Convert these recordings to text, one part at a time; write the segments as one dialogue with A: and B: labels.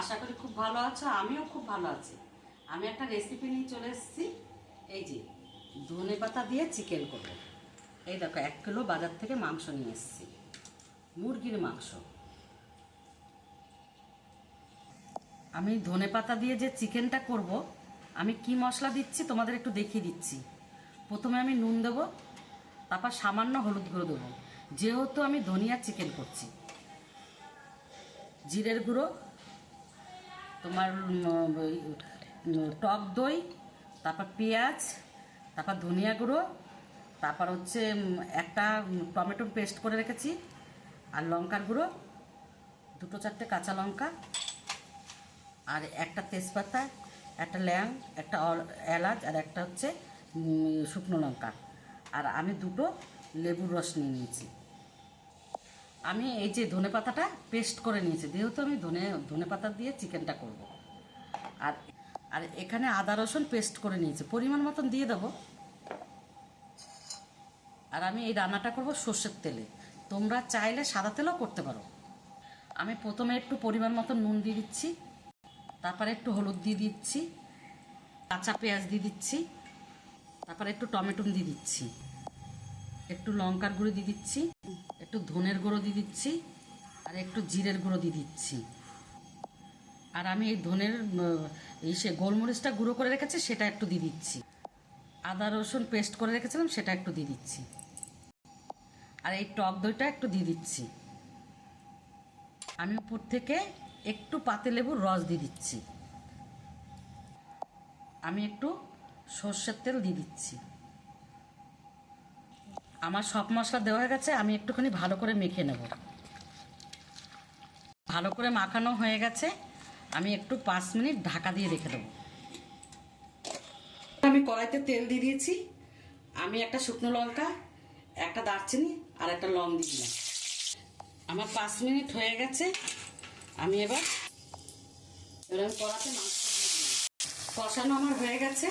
A: আশা করি খুব ভালো আছো, আমিও খুব ভালো আছি। আমি একটা রেসিপি নিয়ে চলে এসেছি। এই যে, ধনে পাতা দিয়ে চিকেন করব। এই দেখো, এক কিলো বাজার থেকে মাংস নিয়ে এসেছি। মুরগির মাংস। আমি ধনে পাতা দিয়ে যে চিকেনটা করব, আমি কি মশলা দিচ্ছি তোমাদের একটু দেখিয়ে দিচ্ছি। প্রথমে আমি নুন দেবো, তারপর সামান্য হলুদ গুঁড়ো দেবো। যেহেতু আমি ধনিয়া চিকেন করছি। জিরের গুঁড়ো তোমার টক দই, তারপর পেঁয়াজ, তারপর ধনিয়া গুঁড়ো, তারপর হচ্ছে একটা টমেটো পেস্ট করে রেখেছি, আর লঙ্কার গুঁড়ো, দুটো চারটে কাঁচা লঙ্কা, আর একটা তেজপাতা, একটা ল্যাং, একটা এলাচ, আর একটা হচ্ছে শুকনো লঙ্কা, আর আমি দুটো লেবুর রস নিয়ে নিয়েছি। আমি এই যে ধনে পাতাটা পেস্ট করে নিয়েছি, যেহেতু আমি ধনে ধনে পাতা দিয়ে চিকেনটা করব। আর আর এখানে আদা রসুন পেস্ট করে নিয়েছি, পরিমাণ মতন দিয়ে দেবো। আর আমি এই রান্নাটা করব সর্ষের তেলে। তোমরা চাইলে সাদা তেলও করতে পারো। আমি প্রথমে একটু পরিমাণ মতন নুন দিয়ে দিচ্ছি, তারপরে একটু হলুদ দিয়ে দিচ্ছি, কাঁচা পেঁয়াজ দিয়ে দিচ্ছি, তারপরে একটু টমেটো দিয়ে দিচ্ছি, একটু লঙ্কার গুঁড়ো দিয়ে দিচ্ছি। একটু ধনের গুঁড়ো দিয়ে দিচ্ছি আর একটু জিরের গুঁড়ো দিয়ে দিচ্ছি। আর আমি এই ধনের সে গোলমরিচটা গুঁড়ো করে রেখেছি, সেটা একটু দিয়ে দিচ্ছি। আদা, রসুন পেস্ট করে রেখেছিলাম, সেটা একটু দিয়ে দিচ্ছি। আর এই টক দইটা একটু দিয়ে দিচ্ছি। আমি উপর থেকে একটু পাতে লেবুর রস দিয়ে দিচ্ছি। আমি একটু সর্ষের তেল দিয়ে দিচ্ছি। আমার সব মশলা দেওয়া হয়ে গেছে, আমি একটুখানি ভালো করে মেখে নেব। ভালো করে মাখানো হয়ে গেছে, আমি একটু পাঁচ মিনিট ঢাকা দিয়ে রেখে দেবো। আমি কড়াইতে তেল দিয়ে দিয়েছি, আমি একটা শুকনো লঙ্কা, একটা দারচিনি আর একটা লং দিয়ে দিলাম। আমার পাঁচ মিনিট হয়ে গেছে, আমি এবার আমি কড়াতে মাংস কষানো আমার হয়ে গেছে,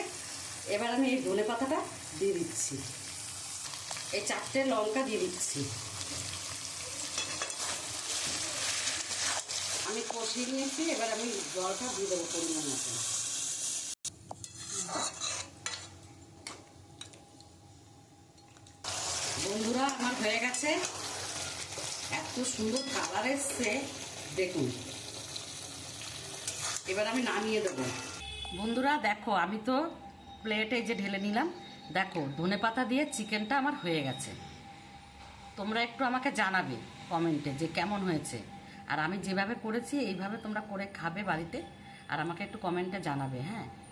A: এবার আমি এই ধনে পাতাটা দিয়ে দিচ্ছি। এই চারটে লঙ্কা দিয়ে দিচ্ছি। আমি কষিয়ে নিয়েছি, এবার আমি জলটা দিয়ে দেবো পরিমাণ মতো। বন্ধুরা, আমার হয়ে গেছে। এত সুন্দর কালার এসছে, দেখুন। এবার আমি নামিয়ে দেবো। বন্ধুরা, দেখো, আমি তো প্লেটে যে ঢেলে নিলাম। দেখো, ধনে পাতা দিয়ে চিকেনটা আমার হয়ে গেছে। তোমরা একটু আমাকে জানাবে কমেন্টে যে কেমন হয়েছে। আর আমি যেভাবে করেছি, এইভাবে তোমরা করে খাবে বাড়িতে। আর আমাকে একটু কমেন্টে জানাবে হ্যাঁ?